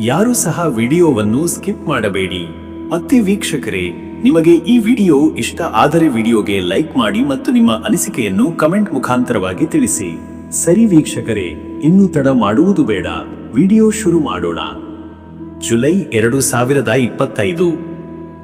ಯಾರು ಸಹ ವಿಡಿಯೋವನ್ನು ಸ್ಕಿಪ್ ಮಾಡಬೇಡಿ. ಮತ್ತೆ ವೀಕ್ಷಕರೇ, ನಿಮಗೆ ಈ ವಿಡಿಯೋ ಇಷ್ಟ ಆದರೆ ವಿಡಿಯೋಗೆ ಲೈಕ್ ಮಾಡಿ ಮತ್ತು ನಿಮ್ಮ ಅನಿಸಿಕೆಯನ್ನು ಕಮೆಂಟ್ ಮುಖಾಂತರವಾಗಿ ತಿಳಿಸಿ. ಸರಿ ವೀಕ್ಷಕರೇ, ಇನ್ನು ತಡ ಮಾಡುವುದು ಬೇಡ. ವಿಡಿಯೋ ಶುರು ಮಾಡೋಣ. ಜುಲೈ ಎರಡು ಸಾವಿರದ ಇಪ್ಪತ್ತೈದು.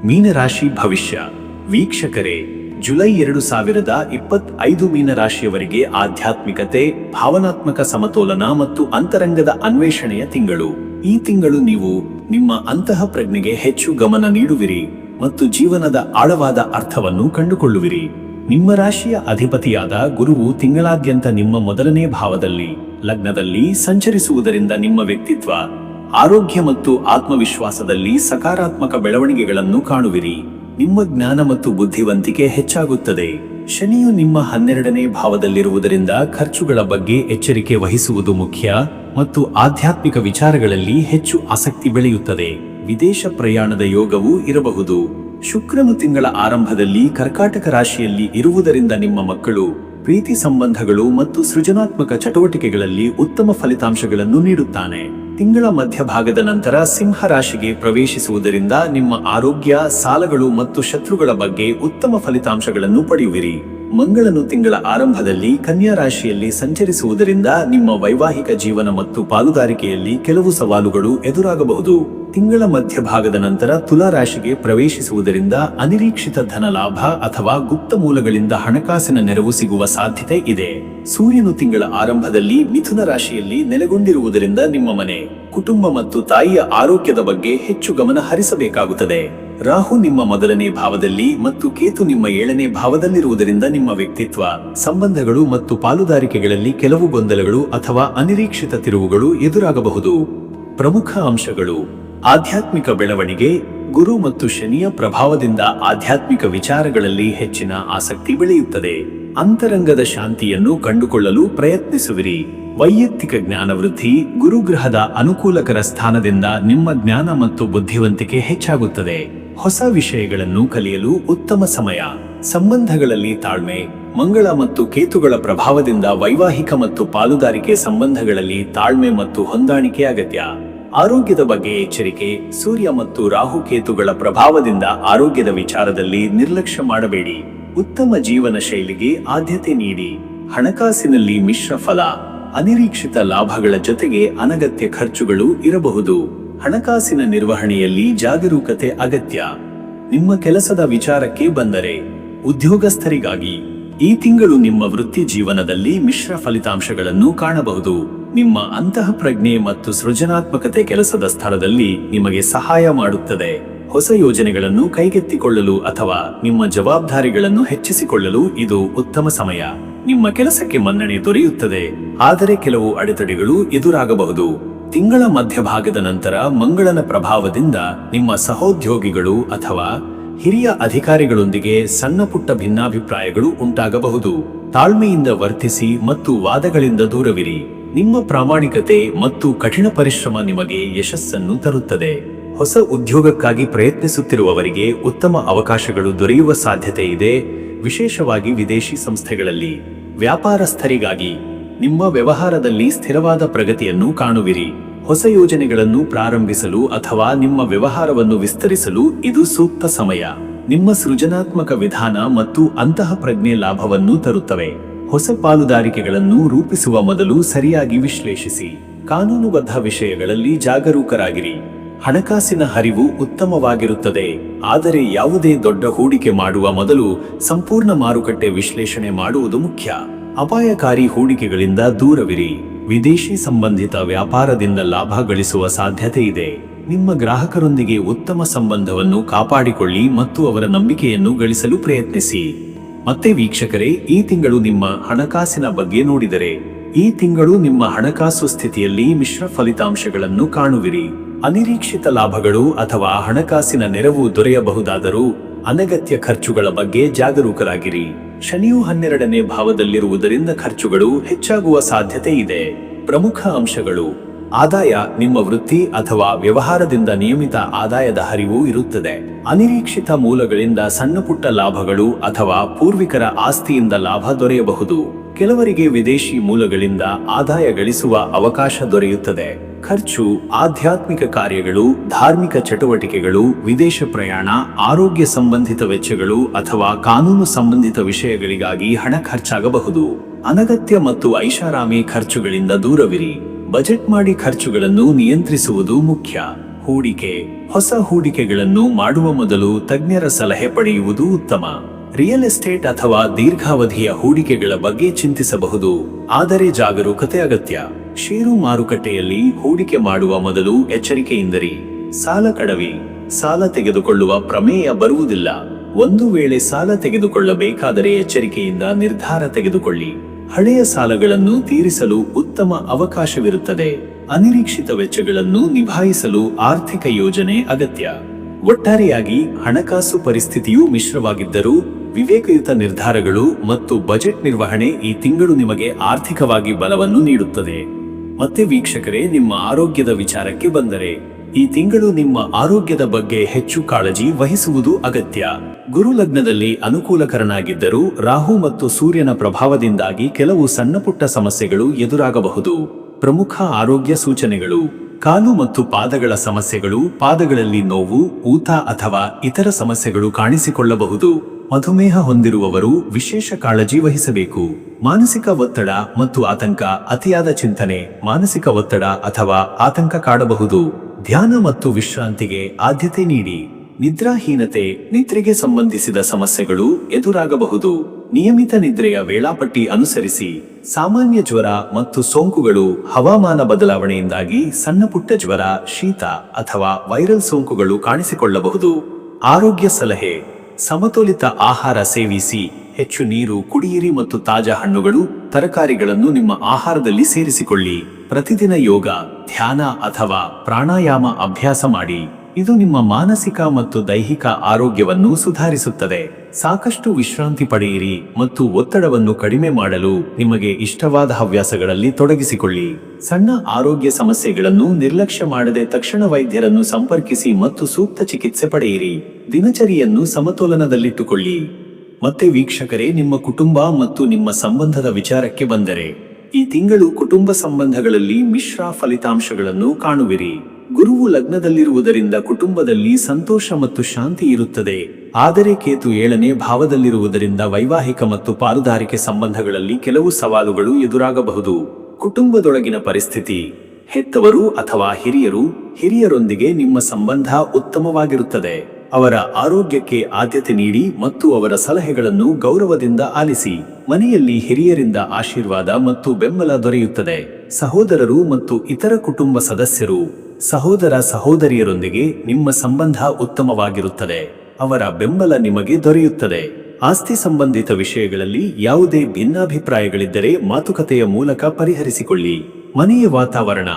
ಮೀನರಾಶಿ ಭವಿಷ್ಯ. ವೀಕ್ಷಕರೇ, ಜುಲೈ ಎರಡು ಸಾವಿರದ ಇಪ್ಪತ್ತೈದು ಮೀನರಾಶಿಯವರಿಗೆ ಆಧ್ಯಾತ್ಮಿಕತೆ, ಭಾವನಾತ್ಮಕ ಸಮತೋಲನ ಮತ್ತು ಅಂತರಂಗದ ಅನ್ವೇಷಣೆಯ ತಿಂಗಳು. ಈ ತಿಂಗಳು ನೀವು ನಿಮ್ಮ ಅಂತಹ ಪ್ರಜ್ಞೆಗೆ ಹೆಚ್ಚು ಗಮನ ನೀಡುವಿರಿ ಮತ್ತು ಜೀವನದ ಆಳವಾದ ಅರ್ಥವನ್ನು ಕಂಡುಕೊಳ್ಳುವಿರಿ. ನಿಮ್ಮ ರಾಶಿಯ ಅಧಿಪತಿಯಾದ ಗುರುವು ತಿಂಗಳಾದ್ಯಂತ ನಿಮ್ಮ ಮೊದಲನೇ ಭಾವದಲ್ಲಿ, ಲಗ್ನದಲ್ಲಿ ಸಂಚರಿಸುವುದರಿಂದ ನಿಮ್ಮ ವ್ಯಕ್ತಿತ್ವ, ಆರೋಗ್ಯ ಮತ್ತು ಆತ್ಮವಿಶ್ವಾಸದಲ್ಲಿ ಸಕಾರಾತ್ಮಕ ಬೆಳವಣಿಗೆಗಳನ್ನು ಕಾಣುವಿರಿ. ನಿಮ್ಮ ಜ್ಞಾನ ಮತ್ತು ಬುದ್ಧಿವಂತಿಕೆ ಹೆಚ್ಚಾಗುತ್ತದೆ. ಶನಿಯು ನಿಮ್ಮ ಹನ್ನೆರಡನೇ ಭಾವದಲ್ಲಿರುವುದರಿಂದ ಖರ್ಚುಗಳ ಬಗ್ಗೆ ಎಚ್ಚರಿಕೆ ವಹಿಸುವುದು ಮುಖ್ಯ ಮತ್ತು ಆಧ್ಯಾತ್ಮಿಕ ವಿಚಾರಗಳಲ್ಲಿ ಹೆಚ್ಚು ಆಸಕ್ತಿ ಬೆಳೆಯುತ್ತದೆ. ವಿದೇಶ ಪ್ರಯಾಣದ ಯೋಗವೂ ಇರಬಹುದು. ಶುಕ್ರನು ತಿಂಗಳ ಆರಂಭದಲ್ಲಿ ಕರ್ಕಾಟಕ ರಾಶಿಯಲ್ಲಿ ಇರುವುದರಿಂದ ನಿಮ್ಮ ಮಕ್ಕಳು, ಪ್ರೀತಿ ಸಂಬಂಧಗಳು ಮತ್ತು ಸೃಜನಾತ್ಮಕ ಚಟುವಟಿಕೆಗಳಲ್ಲಿ ಉತ್ತಮ ಫಲಿತಾಂಶಗಳನ್ನು ನೀಡುತ್ತಾನೆ. ತಿಂಗಳ ಮಧ್ಯಭಾಗದ ನಂತರ ಸಿಂಹ ರಾಶಿಗೆ ಪ್ರವೇಶಿಸುವುದರಿಂದ ನಿಮ್ಮ ಆರೋಗ್ಯ, ಸಾಲಗಳು ಮತ್ತು ಶತ್ರುಗಳ ಬಗ್ಗೆ ಉತ್ತಮ ಫಲಿತಾಂಶಗಳನ್ನು ಪಡೆಯುವಿರಿ. ಮಂಗಳನು ತಿಂಗಳ ಆರಂಭದಲ್ಲಿ ಕನ್ಯಾ ರಾಶಿಯಲ್ಲಿ ಸಂಚರಿಸುವುದರಿಂದ ನಿಮ್ಮ ವೈವಾಹಿಕ ಜೀವನ ಮತ್ತು ಪಾಲುದಾರಿಕೆಯಲ್ಲಿ ಕೆಲವು ಸವಾಲುಗಳು ಎದುರಾಗಬಹುದು. ತಿಂಗಳ ಮಧ್ಯಭಾಗದ ನಂತರ ತುಲಾ ರಾಶಿಗೆ ಪ್ರವೇಶಿಸುವುದರಿಂದ ಅನಿರೀಕ್ಷಿತ ಧನ ಲಾಭ ಅಥವಾ ಗುಪ್ತ ಮೂಲಗಳಿಂದ ಹಣಕಾಸಿನ ನೆರವು ಸಿಗುವ ಸಾಧ್ಯತೆ ಇದೆ. ಸೂರ್ಯನು ತಿಂಗಳ ಆರಂಭದಲ್ಲಿ ಮಿಥುನ ರಾಶಿಯಲ್ಲಿ ನೆಲೆಗೊಂಡಿರುವುದರಿಂದ ನಿಮ್ಮ ಮನೆ, ಕುಟುಂಬ ಮತ್ತು ತಾಯಿಯ ಆರೋಗ್ಯದ ಬಗ್ಗೆ ಹೆಚ್ಚು ಗಮನ ಹರಿಸಬೇಕಾಗುತ್ತದೆ. ರಾಹು ನಿಮ್ಮ ಮೊದಲನೇ ಭಾವದಲ್ಲಿ ಮತ್ತು ಕೇತು ನಿಮ್ಮ ಏಳನೇ ಭಾವದಲ್ಲಿರುವುದರಿಂದ ನಿಮ್ಮ ವ್ಯಕ್ತಿತ್ವ, ಸಂಬಂಧಗಳು ಮತ್ತು ಪಾಲುದಾರಿಕೆಗಳಲ್ಲಿ ಕೆಲವು ಗೊಂದಲಗಳು ಅಥವಾ ಅನಿರೀಕ್ಷಿತ ತಿರುವುಗಳು ಎದುರಾಗಬಹುದು. ಪ್ರಮುಖ ಅಂಶಗಳು. ಆಧ್ಯಾತ್ಮಿಕ ಬೆಳವಣಿಗೆ ಗುರು ಮತ್ತು ಶನಿಯ ಪ್ರಭಾವದಿಂದ ಆಧ್ಯಾತ್ಮಿಕ ವಿಚಾರಗಳಲ್ಲಿ ಹೆಚ್ಚಿನ ಆಸಕ್ತಿ ಬೆಳೆಯುತ್ತದೆ. ಅಂತರಂಗದ ಶಾಂತಿಯನ್ನು ಕಂಡುಕೊಳ್ಳಲು ಪ್ರಯತ್ನಿಸುವಿರಿ. ವೈಯಕ್ತಿಕ ಜ್ಞಾನ ವೃದ್ಧಿ ಗುರುಗ್ರಹದ ಅನುಕೂಲಕರ ಸ್ಥಾನದಿಂದ ನಿಮ್ಮ ಜ್ಞಾನ ಮತ್ತು ಬುದ್ಧಿವಂತಿಕೆ ಹೆಚ್ಚಾಗುತ್ತದೆ. ಹೊಸ ವಿಷಯಗಳನ್ನು ಕಲಿಯಲು ಉತ್ತಮ ಸಮಯ. ಸಂಬಂಧಗಳಲ್ಲಿ ತಾಳ್ಮೆ, ಮಂಗಳ ಮತ್ತು ಕೇತುಗಳ ಪ್ರಭಾವದಿಂದ ವೈವಾಹಿಕ ಮತ್ತು ಪಾಲುದಾರಿಕೆ ಸಂಬಂಧಗಳಲ್ಲಿ ತಾಳ್ಮೆ ಮತ್ತು ಹೊಂದಾಣಿಕೆ ಅಗತ್ಯ. ಆರೋಗ್ಯದ ಬಗ್ಗೆ ಎಚ್ಚರಿಕೆ, ಸೂರ್ಯ ಮತ್ತು ರಾಹುಕೇತುಗಳ ಪ್ರಭಾವದಿಂದ ಆರೋಗ್ಯದ ವಿಚಾರದಲ್ಲಿ ನಿರ್ಲಕ್ಷ್ಯ ಮಾಡಬೇಡಿ. ಉತ್ತಮ ಜೀವನ ಶೈಲಿಗೆ ಆದ್ಯತೆ ನೀಡಿ. ಹಣಕಾಸಿನಲ್ಲಿ ಮಿಶ್ರ ಫಲ, ಅನಿರೀಕ್ಷಿತ ಲಾಭಗಳ ಜೊತೆಗೆ ಅನಗತ್ಯ ಖರ್ಚುಗಳು ಇರಬಹುದು. ಹಣಕಾಸಿನ ನಿರ್ವಹಣೆಯಲ್ಲಿ ಜಾಗರೂಕತೆ ಅಗತ್ಯ. ನಿಮ್ಮ ಕೆಲಸದ ವಿಚಾರಕ್ಕೆ ಬಂದರೆ, ಉದ್ಯೋಗಸ್ಥರಿಗಾಗಿ ಈ ತಿಂಗಳು ನಿಮ್ಮ ವೃತ್ತಿ ಜೀವನದಲ್ಲಿ ಮಿಶ್ರ ಫಲಿತಾಂಶಗಳನ್ನು ಕಾಣಬಹುದು. ನಿಮ್ಮ ಅಂತಃಪ್ರಜ್ಞೆ ಮತ್ತು ಸೃಜನಾತ್ಮಕತೆ ಕೆಲಸದ ಸ್ಥಳದಲ್ಲಿ ನಿಮಗೆ ಸಹಾಯ ಮಾಡುತ್ತದೆ. ಹೊಸ ಯೋಜನೆಗಳನ್ನು ಕೈಗೆತ್ತಿಕೊಳ್ಳಲು ಅಥವಾ ನಿಮ್ಮ ಜವಾಬ್ದಾರಿಗಳನ್ನು ಹೆಚ್ಚಿಸಿಕೊಳ್ಳಲು ಇದು ಉತ್ತಮ ಸಮಯ. ನಿಮ್ಮ ಕೆಲಸಕ್ಕೆ ಮನ್ನಣೆ ದೊರೆಯುತ್ತದೆ. ಆದರೆ ಕೆಲವು ಅಡೆತಡೆಗಳು ಎದುರಾಗಬಹುದು. ತಿಂಗಳ ಮಧ್ಯಭಾಗದ ನಂತರ ಮಂಗಳನ ಪ್ರಭಾವದಿಂದ ನಿಮ್ಮ ಸಹೋದ್ಯೋಗಿಗಳು ಅಥವಾ ಹಿರಿಯ ಅಧಿಕಾರಿಗಳೊಂದಿಗೆ ಸಣ್ಣ ಪುಟ್ಟ ಭಿನ್ನಾಭಿಪ್ರಾಯಗಳು ಉಂಟಾಗಬಹುದು. ತಾಳ್ಮೆಯಿಂದ ವರ್ತಿಸಿ ಮತ್ತು ವಾದಗಳಿಂದ ದೂರವಿರಿ. ನಿಮ್ಮ ಪ್ರಾಮಾಣಿಕತೆ ಮತ್ತು ಕಠಿಣ ಪರಿಶ್ರಮ ನಿಮಗೆ ಯಶಸ್ಸನ್ನು ತರುತ್ತದೆ. ಹೊಸ ಉದ್ಯೋಗಕ್ಕಾಗಿ ಪ್ರಯತ್ನಿಸುತ್ತಿರುವವರಿಗೆ ಉತ್ತಮ ಅವಕಾಶಗಳು ದೊರೆಯುವ ಸಾಧ್ಯತೆ ಇದೆ. ವಿಶೇಷವಾಗಿ ವಿದೇಶಿ ಸಂಸ್ಥೆಗಳಲ್ಲಿ. ವ್ಯಾಪಾರಸ್ಥರಿಗಾಗಿ ನಿಮ್ಮ ವ್ಯವಹಾರದಲ್ಲಿ ಸ್ಥಿರವಾದ ಪ್ರಗತಿಯನ್ನು ಕಾಣುವಿರಿ. ಹೊಸ ಯೋಜನೆಗಳನ್ನು ಪ್ರಾರಂಭಿಸಲು ಅಥವಾ ನಿಮ್ಮ ವ್ಯವಹಾರವನ್ನು ವಿಸ್ತರಿಸಲು ಇದು ಸೂಕ್ತ ಸಮಯ. ನಿಮ್ಮ ಸೃಜನಾತ್ಮಕ ವಿಧಾನ ಮತ್ತು ಅಂತಹ ಪ್ರಜ್ಞೆ ಲಾಭವನ್ನು ತರುತ್ತವೆ. ಹೊಸ ಪಾಲುದಾರಿಕೆಗಳನ್ನು ರೂಪಿಸುವ ಮೊದಲು ಸರಿಯಾಗಿ ವಿಶ್ಲೇಷಿಸಿ. ಕಾನೂನುಬದ್ಧ ವಿಷಯಗಳಲ್ಲಿ ಜಾಗರೂಕರಾಗಿರಿ. ಹಣಕಾಸಿನ ಹರಿವು ಉತ್ತಮವಾಗಿರುತ್ತದೆ. ಆದರೆ ಯಾವುದೇ ದೊಡ್ಡ ಹೂಡಿಕೆ ಮಾಡುವ ಮೊದಲು ಸಂಪೂರ್ಣ ಮಾರುಕಟ್ಟೆ ವಿಶ್ಲೇಷಣೆ ಮಾಡುವುದು ಮುಖ್ಯ. ಅಪಾಯಕಾರಿ ಹೂಡಿಕೆಗಳಿಂದ ದೂರವಿರಿ. ವಿದೇಶಿ ಸಂಬಂಧಿತ ವ್ಯಾಪಾರದಿಂದ ಲಾಭ ಗಳಿಸುವ ಸಾಧ್ಯತೆ ಇದೆ. ನಿಮ್ಮ ಗ್ರಾಹಕರೊಂದಿಗೆ ಉತ್ತಮ ಸಂಬಂಧವನ್ನು ಕಾಪಾಡಿಕೊಳ್ಳಿ ಮತ್ತು ಅವರ ನಂಬಿಕೆಯನ್ನು ಗಳಿಸಲು ಪ್ರಯತ್ನಿಸಿ. ಮತ್ತೆ ವೀಕ್ಷಕರೇ, ಈ ತಿಂಗಳು ನಿಮ್ಮ ಹಣಕಾಸಿನ ಬಗ್ಗೆ ನೋಡಿದರೆ. ಈ ತಿಂಗಳು ನಿಮ್ಮ ಹಣಕಾಸು ಸ್ಥಿತಿಯಲ್ಲಿ ಮಿಶ್ರ ಫಲಿತಾಂಶಗಳನ್ನು ಕಾಣುವಿರಿ. ಅನಿರೀಕ್ಷಿತ ಲಾಭಗಳು ಅಥವಾ ಹಣಕಾಸಿನ ನೆರವು ದೊರೆಯಬಹುದಾದರೂ ಅನಗತ್ಯ ಖರ್ಚುಗಳ ಬಗ್ಗೆ ಜಾಗರೂಕರಾಗಿರಿ. ಶನಿಯು ಹನ್ನೆರಡನೇ ಭಾವದಲ್ಲಿರುವುದರಿಂದ ಖರ್ಚುಗಳು ಹೆಚ್ಚಾಗುವ ಸಾಧ್ಯತೆ ಇದೆ. ಪ್ರಮುಖ ಅಂಶಗಳು. ಆದಾಯ ನಿಮ್ಮ ವೃತ್ತಿ ಅಥವಾ ವ್ಯವಹಾರದಿಂದ ನಿಯಮಿತ ಆದಾಯದ ಹರಿವು ಇರುತ್ತದೆ. ಅನಿರೀಕ್ಷಿತ ಮೂಲಗಳಿಂದ ಸಣ್ಣಪುಟ್ಟ ಲಾಭಗಳು ಅಥವಾ ಪೂರ್ವಿಕರ ಆಸ್ತಿಯಿಂದ ಲಾಭ ದೊರೆಯಬಹುದು. ಕೆಲವರಿಗೆ ವಿದೇಶಿ ಮೂಲಗಳಿಂದ ಆದಾಯ ಗಳಿಸುವ ಅವಕಾಶ ದೊರೆಯುತ್ತದೆ. ಖರ್ಚು, ಆಧ್ಯಾತ್ಮಿಕ ಕಾರ್ಯಗಳು, ಧಾರ್ಮಿಕ ಚಟುವಟಿಕೆಗಳು, ವಿದೇಶ ಪ್ರಯಾಣ, ಆರೋಗ್ಯ ಸಂಬಂಧಿತ ವೆಚ್ಚಗಳು ಅಥವಾ ಕಾನೂನು ಸಂಬಂಧಿತ ವಿಷಯಗಳಿಗಾಗಿ ಹಣ ಖರ್ಚಾಗಬಹುದು. ಅನಗತ್ಯ ಮತ್ತು ಐಷಾರಾಮಿ ಖರ್ಚುಗಳಿಂದ ದೂರವಿರಿ. ಬಜೆಟ್ ಮಾಡಿ ಖರ್ಚುಗಳನ್ನು ನಿಯಂತ್ರಿಸುವುದು ಮುಖ್ಯ. ಹೂಡಿಕೆ, ಹೊಸ ಹೂಡಿಕೆಗಳನ್ನು ಮಾಡುವ ಮೊದಲು ತಜ್ಞರ ಸಲಹೆ ಪಡೆಯುವುದು ಉತ್ತಮ. ರಿಯಲ್ ಎಸ್ಟೇಟ್ ಅಥವಾ ದೀರ್ಘಾವಧಿಯ ಹೂಡಿಕೆಗಳ ಬಗ್ಗೆ ಚಿಂತಿಸಬಹುದು, ಆದರೆ ಜಾಗರೂಕತೆ ಅಗತ್ಯ. ಷೇರು ಮಾರುಕಟ್ಟೆಯಲ್ಲಿ ಹೂಡಿಕೆ ಮಾಡುವ ಮೊದಲು ಎಚ್ಚರಿಕೆಯಿಂದರಿ. ಸಾಲ ಕಡವಿ. ಸಾಲ ತೆಗೆದುಕೊಳ್ಳುವ ಪ್ರಮೇಯ ಬರುವುದಿಲ್ಲ. ಒಂದು ವೇಳೆ ಸಾಲ ತೆಗೆದುಕೊಳ್ಳಬೇಕಾದರೆ ಎಚ್ಚರಿಕೆಯಿಂದ ನಿರ್ಧಾರ ತೆಗೆದುಕೊಳ್ಳಿ. ಹಳೆಯ ಸಾಲಗಳನ್ನು ತೀರಿಸಲು ಉತ್ತಮ ಅವಕಾಶವಿರುತ್ತದೆ. ಅನಿರೀಕ್ಷಿತ ವೆಚ್ಚಗಳನ್ನು ನಿಭಾಯಿಸಲು ಆರ್ಥಿಕ ಯೋಜನೆ ಅಗತ್ಯ. ಒಟ್ಟಾರೆಯಾಗಿ ಹಣಕಾಸು ಪರಿಸ್ಥಿತಿಯು ಮಿಶ್ರವಾಗಿದ್ದರೂ ವಿವೇಕಯುತ ನಿರ್ಧಾರಗಳು ಮತ್ತು ಬಜೆಟ್ ನಿರ್ವಹಣೆ ಈ ತಿಂಗಳು ನಿಮಗೆ ಆರ್ಥಿಕವಾಗಿ ಬಲವನ್ನು ನೀಡುತ್ತದೆ. ಮತ್ತೆ ವೀಕ್ಷಕರೇ, ನಿಮ್ಮ ಆರೋಗ್ಯದ ವಿಚಾರಕ್ಕೆ ಬಂದರೆ ಈ ತಿಂಗಳು ನಿಮ್ಮ ಆರೋಗ್ಯದ ಬಗ್ಗೆ ಹೆಚ್ಚು ಕಾಳಜಿ ವಹಿಸುವುದು ಅಗತ್ಯ. ಗುರು ಲಗ್ನದಲ್ಲಿ ಅನುಕೂಲಕರನಾಗಿದ್ದರೂ ರಾಹು ಮತ್ತು ಸೂರ್ಯನ ಪ್ರಭಾವದಿಂದಾಗಿ ಕೆಲವು ಸಣ್ಣಪುಟ್ಟ ಸಮಸ್ಯೆಗಳು ಎದುರಾಗಬಹುದು. ಪ್ರಮುಖ ಆರೋಗ್ಯ ಸೂಚನೆಗಳು, ಕಾಲು ಮತ್ತು ಪಾದಗಳ ಸಮಸ್ಯೆಗಳು, ಪಾದಗಳಲ್ಲಿ ನೋವು, ಊತ ಅಥವಾ ಇತರ ಸಮಸ್ಯೆಗಳು ಕಾಣಿಸಿಕೊಳ್ಳಬಹುದು. ಮಧುಮೇಹ ಹೊಂದಿರುವವರು ವಿಶೇಷ ಕಾಳಜಿ ವಹಿಸಬೇಕು. ಮಾನಸಿಕ ಒತ್ತಡ ಮತ್ತು ಆತಂಕ ಅತಿಯಾದ ಚಿಂತನೆ, ಮಾನಸಿಕ ಒತ್ತಡ ಅಥವಾ ಆತಂಕ ಕಾಡಬಹುದು. ಧ್ಯಾನ ಮತ್ತು ವಿಶ್ರಾಂತಿಗೆ ಆದ್ಯತೆ ನೀಡಿ, ನಿದ್ರಾಹೀನತೆ, ನಿದ್ರೆಗೆ ಸಂಬಂಧಿಸಿದ ಸಮಸ್ಯೆಗಳು ಎದುರಾಗಬಹುದು. ನಿಯಮಿತ ನಿದ್ರೆಯ ವೇಳಾಪಟ್ಟಿ ಅನುಸರಿಸಿ, ಸಾಮಾನ್ಯ ಜ್ವರ ಮತ್ತು ಸೋಂಕುಗಳು ಹವಾಮಾನ ಬದಲಾವಣೆಯಿಂದಾಗಿ ಸಣ್ಣಪುಟ್ಟ ಜ್ವರ, ಶೀತ ಅಥವಾ ವೈರಲ್ ಸೋಂಕುಗಳು ಕಾಣಿಸಿಕೊಳ್ಳಬಹುದು. ಆರೋಗ್ಯ ಸಲಹೆ, ಸಮತೋಲಿತ ಆಹಾರ ಸೇವಿಸಿ, ಹೆಚ್ಚು ನೀರು, ಕುಡಿಯಿರಿ ಮತ್ತು ತಾಜಾ ಹಣ್ಣುಗಳು ತರಕಾರಿಗಳನ್ನು ನಿಮ್ಮ ಆಹಾರದಲ್ಲಿ ಸೇರಿಸಿಕೊಳ್ಳಿ. ಪ್ರತಿದಿನ ಯೋಗ, ಧ್ಯಾನ ಅಥವಾ ಪ್ರಾಣಾಯಾಮ ಅಭ್ಯಾಸ ಮಾಡಿ. ಇದು ನಿಮ್ಮ ಮಾನಸಿಕ ಮತ್ತು ದೈಹಿಕ ಆರೋಗ್ಯವನ್ನು ಸುಧಾರಿಸುತ್ತದೆ. ಸಾಕಷ್ಟು ವಿಶ್ರಾಂತಿ ಪಡೆಯಿರಿ ಮತ್ತು ಒತ್ತಡವನ್ನು ಕಡಿಮೆ ಮಾಡಲು ನಿಮಗೆ ಇಷ್ಟವಾದ ಹವ್ಯಾಸಗಳಲ್ಲಿ ತೊಡಗಿಸಿಕೊಳ್ಳಿ. ಸಣ್ಣ ಆರೋಗ್ಯ ಸಮಸ್ಯೆಗಳನ್ನು ನಿರ್ಲಕ್ಷ್ಯ ಮಾಡದೆ ತಕ್ಷಣ ವೈದ್ಯರನ್ನು ಸಂಪರ್ಕಿಸಿ ಮತ್ತು ಸೂಕ್ತ ಚಿಕಿತ್ಸೆ ಪಡೆಯಿರಿ. ದಿನಚರಿಯನ್ನು ಸಮತೋಲನದಲ್ಲಿಟ್ಟುಕೊಳ್ಳಿ. ಮತ್ತೆ ವೀಕ್ಷಕರೇ, ನಿಮ್ಮ ಕುಟುಂಬ ಮತ್ತು ನಿಮ್ಮ ಸಂಬಂಧದ ವಿಚಾರಕ್ಕೆ ಬಂದರೆ, ಈ ತಿಂಗಳು ಕುಟುಂಬ ಸಂಬಂಧಗಳಲ್ಲಿ ಮಿಶ್ರ ಫಲಿತಾಂಶಗಳನ್ನು ಕಾಣುವಿರಿ. ಗುರುವು ಲಗ್ನದಲ್ಲಿರುವುದರಿಂದ ಕುಟುಂಬದಲ್ಲಿ ಸಂತೋಷ ಮತ್ತು ಶಾಂತಿ ಇರುತ್ತದೆ. ಆದರೆ ಕೇತು ಏಳನೇ ಭಾವದಲ್ಲಿರುವುದರಿಂದ ವೈವಾಹಿಕ ಮತ್ತು ಪಾಲುದಾರಿಕೆ ಸಂಬಂಧಗಳಲ್ಲಿ ಕೆಲವು ಸವಾಲುಗಳು ಎದುರಾಗಬಹುದು. ಕುಟುಂಬದೊಳಗಿನ ಪರಿಸ್ಥಿತಿ, ಹೆತ್ತವರು ಅಥವಾ ಹಿರಿಯರು, ಹಿರಿಯರೊಂದಿಗೆ ನಿಮ್ಮ ಸಂಬಂಧ ಉತ್ತಮವಾಗಿರುತ್ತದೆ. ಅವರ ಆರೋಗ್ಯಕ್ಕೆ ಆದ್ಯತೆ ನೀಡಿ ಮತ್ತು ಅವರ ಸಲಹೆಗಳನ್ನು ಗೌರವದಿಂದ ಆಲಿಸಿ. ಮನೆಯಲ್ಲಿ ಹಿರಿಯರಿಂದ ಆಶೀರ್ವಾದ ಮತ್ತು ಬೆಂಬಲ ದೊರೆಯುತ್ತದೆ. ಸಹೋದರರು ಮತ್ತು ಇತರ ಕುಟುಂಬ ಸದಸ್ಯರು, ಸಹೋದರ ಸಹೋದರಿಯರೊಂದಿಗೆ ನಿಮ್ಮ ಸಂಬಂಧ ಉತ್ತಮವಾಗಿರುತ್ತದೆ. ಅವರ ಬೆಂಬಲ ನಿಮಗೆ ದೊರೆಯುತ್ತದೆ. ಆಸ್ತಿ ಸಂಬಂಧಿತ ವಿಷಯಗಳಲ್ಲಿ ಯಾವುದೇ ಭಿನ್ನಾಭಿಪ್ರಾಯಗಳಿದ್ದರೆ ಮಾತುಕತೆಯ ಮೂಲಕ ಪರಿಹರಿಸಿಕೊಳ್ಳಿ. ಮನೆಯ ವಾತಾವರಣ.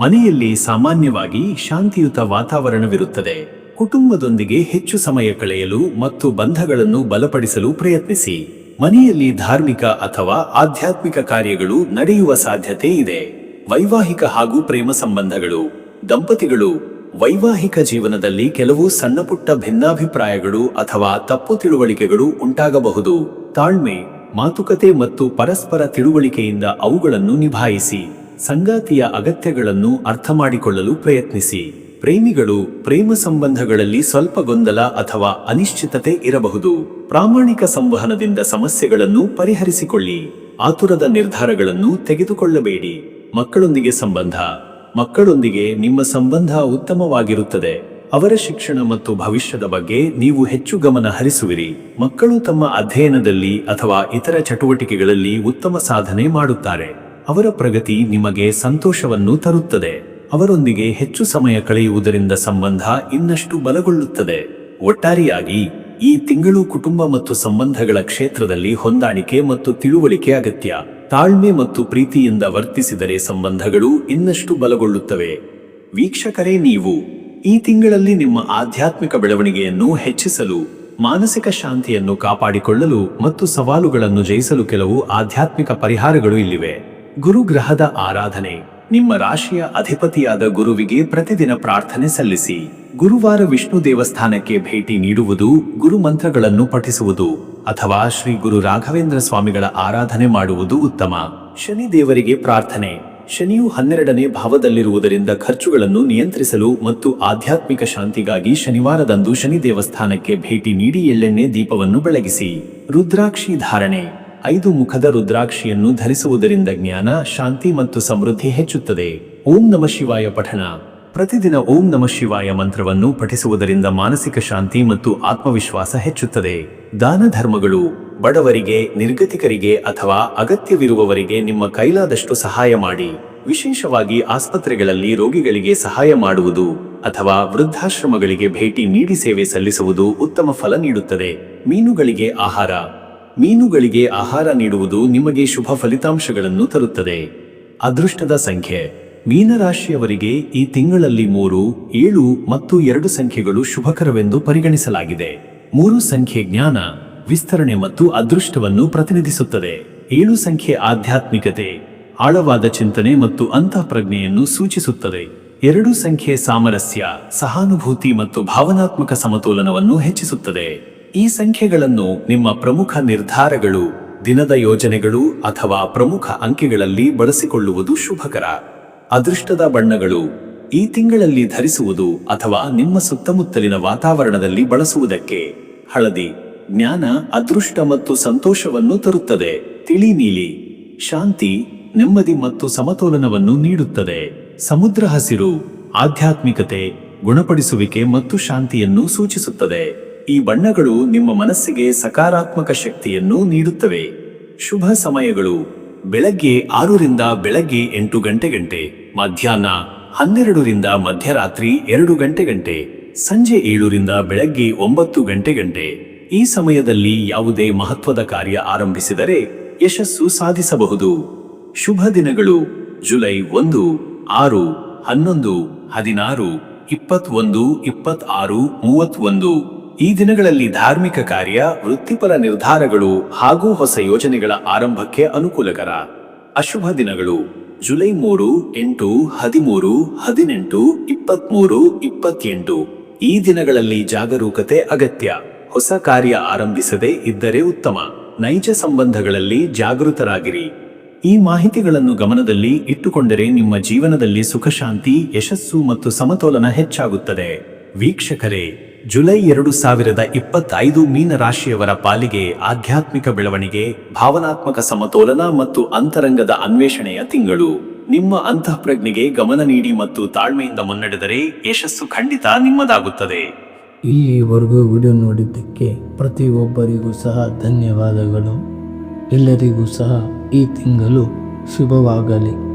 ಮನೆಯಲ್ಲಿ ಸಾಮಾನ್ಯವಾಗಿ ಶಾಂತಿಯುತ ವಾತಾವರಣವಿರುತ್ತದೆ. ಕುಟುಂಬದೊಂದಿಗೆ ಹೆಚ್ಚು ಸಮಯ ಕಳೆಯಲು ಮತ್ತು ಬಂಧಗಳನ್ನು ಬಲಪಡಿಸಲು ಪ್ರಯತ್ನಿಸಿ. ಮನೆಯಲ್ಲಿ ಧಾರ್ಮಿಕ ಅಥವಾ ಆಧ್ಯಾತ್ಮಿಕ ಕಾರ್ಯಗಳು ನಡೆಯುವ ಸಾಧ್ಯತೆ ಇದೆ. ವೈವಾಹಿಕ ಹಾಗೂ ಪ್ರೇಮ ಸಂಬಂಧಗಳು. ದಂಪತಿಗಳು, ವೈವಾಹಿಕ ಜೀವನದಲ್ಲಿ ಕೆಲವು ಸಣ್ಣಪುಟ್ಟ ಭಿನ್ನಾಭಿಪ್ರಾಯಗಳು ಅಥವಾ ತಪ್ಪು ತಿಳುವಳಿಕೆಗಳು ಉಂಟಾಗಬಹುದು. ತಾಳ್ಮೆ, ಮಾತುಕತೆ ಮತ್ತು ಪರಸ್ಪರ ತಿಳುವಳಿಕೆಯಿಂದ ಅವುಗಳನ್ನು ನಿಭಾಯಿಸಿ. ಸಂಗಾತಿಯ ಅಗತ್ಯಗಳನ್ನು ಅರ್ಥ ಮಾಡಿಕೊಳ್ಳಲು ಪ್ರಯತ್ನಿಸಿ. ಪ್ರೇಮಿಗಳು ಪ್ರೇಮ ಸಂಬಂಧಗಳಲ್ಲಿ ಸ್ವಲ್ಪ ಗೊಂದಲ ಅಥವಾ ಅನಿಶ್ಚಿತತೆ ಇರಬಹುದು. ಪ್ರಾಮಾಣಿಕ ಸಂವಹನದಿಂದ ಸಮಸ್ಯೆಗಳನ್ನು ಪರಿಹರಿಸಿಕೊಳ್ಳಿ. ಆತುರದ ನಿರ್ಧಾರಗಳನ್ನು ತೆಗೆದುಕೊಳ್ಳಬೇಡಿ. ಮಕ್ಕಳೊಂದಿಗೆ ಸಂಬಂಧ. ಮಕ್ಕಳೊಂದಿಗೆ ನಿಮ್ಮ ಸಂಬಂಧ ಉತ್ತಮವಾಗಿರುತ್ತದೆ. ಅವರ ಶಿಕ್ಷಣ ಮತ್ತು ಭವಿಷ್ಯದ ಬಗ್ಗೆ ನೀವು ಹೆಚ್ಚು ಗಮನ ಹರಿಸುವಿರಿ. ಮಕ್ಕಳು ತಮ್ಮ ಅಧ್ಯಯನದಲ್ಲಿ ಅಥವಾ ಇತರ ಚಟುವಟಿಕೆಗಳಲ್ಲಿ ಉತ್ತಮ ಸಾಧನೆ ಮಾಡುತ್ತಾರೆ. ಅವರ ಪ್ರಗತಿ ನಿಮಗೆ ಸಂತೋಷವನ್ನು ತರುತ್ತದೆ. ಅವರೊಂದಿಗೆ ಹೆಚ್ಚು ಸಮಯ ಕಳೆಯುವುದರಿಂದ ಸಂಬಂಧ ಇನ್ನಷ್ಟು ಬಲಗೊಳ್ಳುತ್ತದೆ. ಒಟ್ಟಾರೆಯಾಗಿ, ಈ ತಿಂಗಳು ಕುಟುಂಬ ಮತ್ತು ಸಂಬಂಧಗಳ ಕ್ಷೇತ್ರದಲ್ಲಿ ಹೊಂದಾಣಿಕೆ ಮತ್ತು ತಿಳುವಳಿಕೆ ಅಗತ್ಯ. ತಾಳ್ಮೆ ಮತ್ತು ಪ್ರೀತಿಯಿಂದ ವರ್ತಿಸಿದರೆ ಸಂಬಂಧಗಳು ಇನ್ನಷ್ಟು ಬಲಗೊಳ್ಳುತ್ತವೆ. ವೀಕ್ಷಕರೇ, ನೀವು ಈ ತಿಂಗಳಲ್ಲಿ ನಿಮ್ಮ ಆಧ್ಯಾತ್ಮಿಕ ಬೆಳವಣಿಗೆಯನ್ನು ಹೆಚ್ಚಿಸಲು, ಮಾನಸಿಕ ಶಾಂತಿಯನ್ನು ಕಾಪಾಡಿಕೊಳ್ಳಲು ಮತ್ತು ಸವಾಲುಗಳನ್ನು ಜಯಿಸಲು ಕೆಲವು ಆಧ್ಯಾತ್ಮಿಕ ಪರಿಹಾರಗಳು ಇಲ್ಲಿವೆ. ಗುರುಗ್ರಹದ ಆರಾಧನೆ. ನಿಮ್ಮ ರಾಶಿಯ ಅಧಿಪತಿಯಾದ ಗುರುವಿಗೆ ಪ್ರತಿದಿನ ಪ್ರಾರ್ಥನೆ ಸಲ್ಲಿಸಿ. ಗುರುವಾರ ವಿಷ್ಣು ದೇವಸ್ಥಾನಕ್ಕೆ ಭೇಟಿ ನೀಡುವುದು, ಗುರು ಮಂತ್ರಗಳನ್ನು ಪಠಿಸುವುದು, ಅಥವಾ ಶ್ರೀ ಗುರು ರಾಘವೇಂದ್ರ ಸ್ವಾಮಿಗಳ ಆರಾಧನೆ ಮಾಡುವುದು ಉತ್ತಮ. ಶನಿ ದೇವರಿಗೆ ಪ್ರಾರ್ಥನೆ. ಶನಿಯು ಹನ್ನೆರಡನೇ ಭಾವದಲ್ಲಿರುವುದರಿಂದ ಖರ್ಚುಗಳನ್ನು ನಿಯಂತ್ರಿಸಲು ಮತ್ತು ಆಧ್ಯಾತ್ಮಿಕ ಶಾಂತಿಗಾಗಿ ಶನಿವಾರದಂದು ಶನಿ ದೇವಸ್ಥಾನಕ್ಕೆ ಭೇಟಿ ನೀಡಿ ಎಳ್ಳೆಣ್ಣೆ ದೀಪವನ್ನು ಬೆಳಗಿಸಿ. ರುದ್ರಾಕ್ಷಿ ಧಾರಣೆ. ಐದು ಮುಖದ ರುದ್ರಾಕ್ಷಿಯನ್ನು ಧರಿಸುವುದರಿಂದ ಜ್ಞಾನ, ಶಾಂತಿ ಮತ್ತು ಸಮೃದ್ಧಿ ಹೆಚ್ಚುತ್ತದೆ. ಓಂ ನಮ ಶಿವಾಯ ಪಠಣ. ಪ್ರತಿದಿನ ಓಂ ನಮ ಶಿವಾಯ ಮಂತ್ರವನ್ನು ಪಠಿಸುವುದರಿಂದ ಮಾನಸಿಕ ಶಾಂತಿ ಮತ್ತು ಆತ್ಮವಿಶ್ವಾಸ ಹೆಚ್ಚುತ್ತದೆ. ದಾನ ಧರ್ಮಗಳು ಬಡವರಿಗೆ, ನಿರ್ಗತಿಕರಿಗೆ ಅಥವಾ ಅಗತ್ಯವಿರುವವರಿಗೆ ನಿಮ್ಮ ಕೈಲಾದಷ್ಟು ಸಹಾಯ ಮಾಡಿ. ವಿಶೇಷವಾಗಿ ಆಸ್ಪತ್ರೆಗಳಲ್ಲಿ ರೋಗಿಗಳಿಗೆ ಸಹಾಯ ಮಾಡುವುದು ಅಥವಾ ವೃದ್ಧಾಶ್ರಮಗಳಿಗೆ ಭೇಟಿ ನೀಡಿ ಸೇವೆ ಸಲ್ಲಿಸುವುದು ಉತ್ತಮ ಫಲ ನೀಡುತ್ತದೆ. ಮೀನುಗಳಿಗೆ ಆಹಾರ. ಮೀನುಗಳಿಗೆ ಆಹಾರ ನೀಡುವುದು ನಿಮಗೆ ಶುಭ ಫಲಿತಾಂಶಗಳನ್ನು ತರುತ್ತದೆ. ಅದೃಷ್ಟದ ಸಂಖ್ಯೆ. ಮೀನರಾಶಿಯವರಿಗೆ ಈ ತಿಂಗಳಲ್ಲಿ ಮೂರು, ಏಳು ಮತ್ತು ಎರಡು ಸಂಖ್ಯೆಗಳು ಶುಭಕರವೆಂದು ಪರಿಗಣಿಸಲಾಗಿದೆ. ಮೂರು ಸಂಖ್ಯೆ ಜ್ಞಾನ, ವಿಸ್ತರಣೆ ಮತ್ತು ಅದೃಷ್ಟವನ್ನು ಪ್ರತಿನಿಧಿಸುತ್ತದೆ. ಏಳು ಸಂಖ್ಯೆ ಆಧ್ಯಾತ್ಮಿಕತೆ, ಆಳವಾದ ಚಿಂತನೆ ಮತ್ತು ಅಂತಃಪ್ರಜ್ಞೆಯನ್ನು ಸೂಚಿಸುತ್ತದೆ. ಎರಡು ಸಂಖ್ಯೆ ಸಾಮರಸ್ಯ, ಸಹಾನುಭೂತಿ ಮತ್ತು ಭಾವನಾತ್ಮಕ ಸಮತೋಲನವನ್ನು ಹೆಚ್ಚಿಸುತ್ತದೆ. ಈ ಸಂಖ್ಯೆಗಳನ್ನು ನಿಮ್ಮ ಪ್ರಮುಖ ನಿರ್ಧಾರಗಳು, ದಿನದ ಯೋಜನೆಗಳು ಅಥವಾ ಪ್ರಮುಖ ಅಂಕಿಗಳಲ್ಲಿ ಬಳಸಿಕೊಳ್ಳುವುದು ಶುಭಕರ. ಅದೃಷ್ಟದ ಬಣ್ಣಗಳು, ಈ ತಿಂಗಳಲ್ಲಿ ಧರಿಸುವುದು ಅಥವಾ ನಿಮ್ಮ ಸುತ್ತಮುತ್ತಲಿನ ವಾತಾವರಣದಲ್ಲಿ ಬಳಸುವುದಕ್ಕೆ. ಹಳದಿ, ಜ್ಞಾನ, ಅದೃಷ್ಟ ಮತ್ತು ಸಂತೋಷವನ್ನು ತರುತ್ತದೆ. ತಿಳಿ ನೀಲಿ, ಶಾಂತಿ, ನೆಮ್ಮದಿ ಮತ್ತು ಸಮತೋಲನವನ್ನು ನೀಡುತ್ತದೆ. ಸಮುದ್ರ ಹಸಿರು, ಆಧ್ಯಾತ್ಮಿಕತೆ, ಗುಣಪಡಿಸುವಿಕೆ ಮತ್ತು ಶಾಂತಿಯನ್ನು ಸೂಚಿಸುತ್ತದೆ. ಈ ಬಣ್ಣಗಳು ನಿಮ್ಮ ಮನಸ್ಸಿಗೆ ಸಕಾರಾತ್ಮಕ ಶಕ್ತಿಯನ್ನು ನೀಡುತ್ತವೆ. ಶುಭ ಸಮಯಗಳು. ಬೆಳಗ್ಗೆ ಆರರಿಂದ ಬೆಳಗ್ಗೆ ಎಂಟು ಗಂಟೆ ಗಂಟೆ. ಮಧ್ಯಾಹ್ನ ಹನ್ನೆರಡರಿಂದ ಮಧ್ಯರಾತ್ರಿ ಎರಡು ಗಂಟೆ ಗಂಟೆ. ಸಂಜೆ ಏಳರಿಂದ ಬೆಳಗ್ಗೆ ಒಂಬತ್ತು ಗಂಟೆ ಗಂಟೆ. ಈ ಸಮಯದಲ್ಲಿ ಯಾವುದೇ ಮಹತ್ವದ ಕಾರ್ಯ ಆರಂಭಿಸಿದರೆ ಯಶಸ್ಸು ಸಾಧಿಸಬಹುದು. ಶುಭ ದಿನಗಳು. ಜುಲೈ ಒಂದು, ಆರು, ಹನ್ನೊಂದು, ಹದಿನಾರು, ಇಪ್ಪತ್ತೊಂದು, ಇಪ್ಪತ್ತಾರು, ಮೂವತ್ತೊಂದು. ಈ ದಿನಗಳಲ್ಲಿ ಧಾರ್ಮಿಕ ಕಾರ್ಯ, ವೃತ್ತಿಪರ ನಿರ್ಧಾರಗಳು ಹಾಗೂ ಹೊಸ ಯೋಜನೆಗಳ ಆರಂಭಕ್ಕೆ ಅನುಕೂಲಕರ. ಅಶುಭ ದಿನಗಳು. ಜುಲೈ ಮೂರು, ಎಂಟು, ಹದಿಮೂರು, ಹದಿನೆಂಟು, ಇಪ್ಪತ್ಮೂರು, ಇಪ್ಪತ್ತೆಂಟು. ಈ ದಿನಗಳಲ್ಲಿ ಜಾಗರೂಕತೆ ಅಗತ್ಯ. ಹೊಸ ಕಾರ್ಯ ಆರಂಭಿಸದೇ ಇದ್ದರೆ ಉತ್ತಮ. ನೈಜ ಸಂಬಂಧಗಳಲ್ಲಿ ಜಾಗೃತರಾಗಿರಿ. ಈ ಮಾಹಿತಿಗಳನ್ನು ಗಮನದಲ್ಲಿ ಇಟ್ಟುಕೊಂಡರೆ ನಿಮ್ಮ ಜೀವನದಲ್ಲಿ ಸುಖಶಾಂತಿ, ಯಶಸ್ಸು ಮತ್ತು ಸಮತೋಲನ ಹೆಚ್ಚಾಗುತ್ತದೆ. ವೀಕ್ಷಕರೇ ಜುಲೈ ಎರಡು ಸಾವಿರದ ಇಪ್ಪತ್ತೈದು ಮೀನರಾಶಿಯವರ ಪಾಲಿಗೆ ಆಧ್ಯಾತ್ಮಿಕ ಬೆಳವಣಿಗೆ, ಭಾವನಾತ್ಮಕ ಸಮತೋಲನ ಮತ್ತು ಅಂತರಂಗದ ಅನ್ವೇಷಣೆಯ ತಿಂಗಳು. ನಿಮ್ಮ ಅಂತಃಪ್ರಜ್ಞೆಗೆ ಗಮನ ನೀಡಿ ಮತ್ತು ತಾಳ್ಮೆಯಿಂದ ಮುನ್ನಡೆದರೆ ಯಶಸ್ಸು ಖಂಡಿತ ನಿಮ್ಮದಾಗುತ್ತದೆ. ಇಲ್ಲಿವರೆಗೂ ವಿಡಿಯೋ ನೋಡಿದ್ದಕ್ಕೆ ಪ್ರತಿಯೊಬ್ಬರಿಗೂ ಸಹ ಧನ್ಯವಾದಗಳು. ಎಲ್ಲರಿಗೂ ಸಹ ಈ ತಿಂಗಳು ಶುಭವಾಗಲಿ.